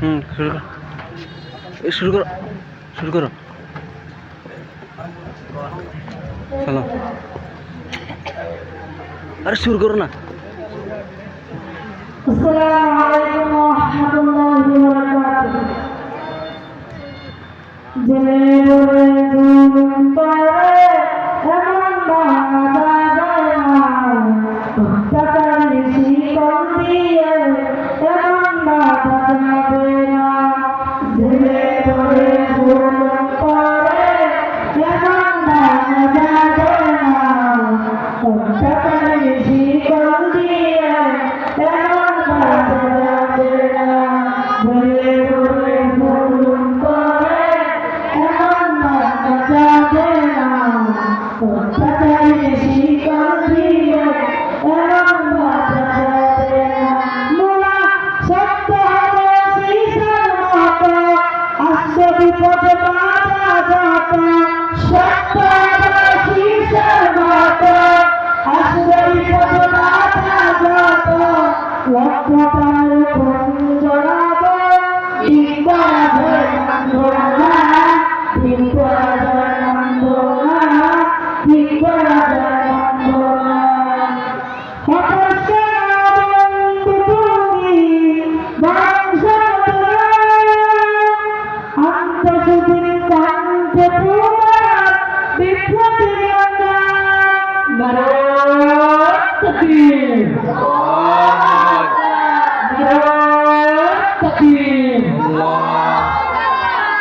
হুম, শুরু করো। শুরু করো শুরু করো। চলো। আরে শুরু করো না। আসসালামু আলাইকুম ওয়া রাহমাতুল্লাহি ওয়া বারাকাতুহু। করে লক্ষ প্রাণ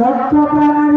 ভক্ত প্রাণ